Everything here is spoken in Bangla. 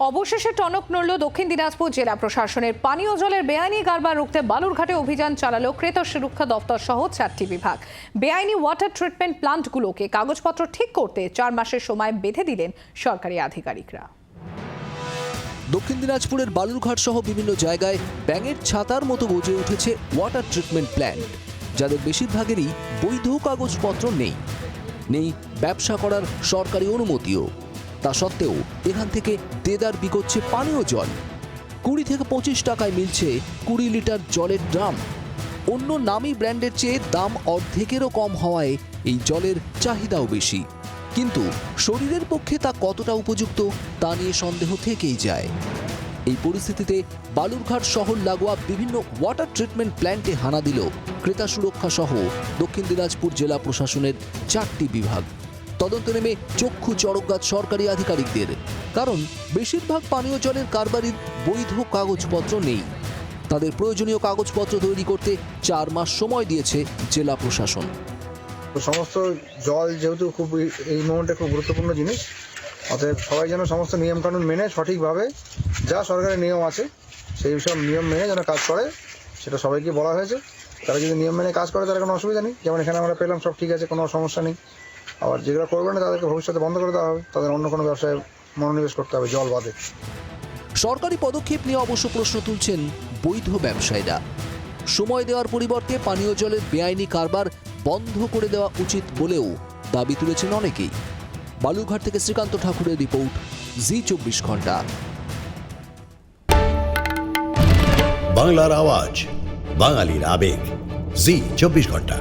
অবশেষে টনক নড়ল দক্ষিণ দিনাজপুর জেলা প্রশাসনের। পানীয় জলের বেআইনি কারবার রুখতে বালুরঘাটে অভিযান চালালো ক্রেতা সুরক্ষা দপ্তর সহ চারটি বিভাগ। বেআইনি ওয়াটার ট্রিটমেন্ট প্লান্টগুলোকে কাগজপত্র ঠিক করতে চার মাসের সময় বেঁধে দিলেন সরকারি আধিকারিকরা। দক্ষিণ দিনাজপুরের বালুরঘাট সহ বিভিন্ন জায়গায় ব্যাঙের ছাতার মতো গজে উঠেছে ওয়াটার ট্রিটমেন্ট প্ল্যান্ট, যাদের বেশিরভাগেরই বৈধ কাগজপত্র নেই। নেই ব্যবসা করার সরকারি অনুমতিও। তা সত্ত্বেও এখান থেকে দেদার বিকোচ্ছে পানীয় জল। কুড়ি থেকে পঁচিশ টাকায় মিলছে কুড়ি লিটার জলের ড্রাম। অন্য নামি ব্র্যান্ডের চেয়ে দাম অর্ধেকেরও কম হওয়ায় এই জলের চাহিদাও বেশি। কিন্তু শরীরের পক্ষে তা কতটা উপযুক্ত তা নিয়ে সন্দেহ থেকেই যায়। এই পরিস্থিতিতে বালুরঘাট শহর লাগোয়া বিভিন্ন ওয়াটার ট্রিটমেন্ট প্ল্যান্টে হানা দিল ক্রেতা সুরক্ষা সহ দক্ষিণ দিনাজপুর জেলা প্রশাসনের চারটি বিভাগ। তদন্ত নেমে চক্ষু চড়কগাছ সরকারি আধিকারিকদের। কারণ, বেশিরভাগ পানীয় জলের কারবারির বৈধ কাগজপত্র নেই। তাদের প্রয়োজনীয় কাগজপত্র তৈরি করতে চার মাস সময় দিয়েছে জেলা প্রশাসন। সমস্ত জল যেহেতু খুব এই- মোমেন্টে খুব গুরুত্বপূর্ণ জিনিস, অতএব সবাই যেন সমস্ত নিয়মকানুন মেনে সঠিকভাবে যা সরকারের নিয়ম আছে, সেই সব নিয়ম মেনে যেন কাজ করে, সেটা সবাইকে বলা হয়েছে। তারা যদি নিয়ম মেনে কাজ করে তার কোনো অসুবিধা নেই। যেমন এখানে আমরা পেলাম, সব ঠিক আছে, কোনো সমস্যা নেই। আবার যেগুলো করবে না তাদেরকে ভবিষ্যতে বন্ধ করে দেওয়া হবে। তাদের অন্য কোনো ব্যবসায় মনোনিবেশ করতে হবে জল বাদে। সরকারি পদক্ষেপ নিয়ে অবশ্য প্রশ্ন তুলছেন বৈধ ব্যবসায়ীরা। সময় দেওয়ার পরিবর্তে পানীয় জলের বেআইনি কারবার বন্ধ করে দেওয়া উচিত বলেও দাবি তুলেছেন অনেকেই। বালুরঘাট থেকে শ্রীকান্ত ঠাকুরের রিপোর্ট জি চব্বিশ ঘণ্টা। বাংলার আওয়াজ বাঙালির আবেগ জি চব্বিশ ঘণ্টা।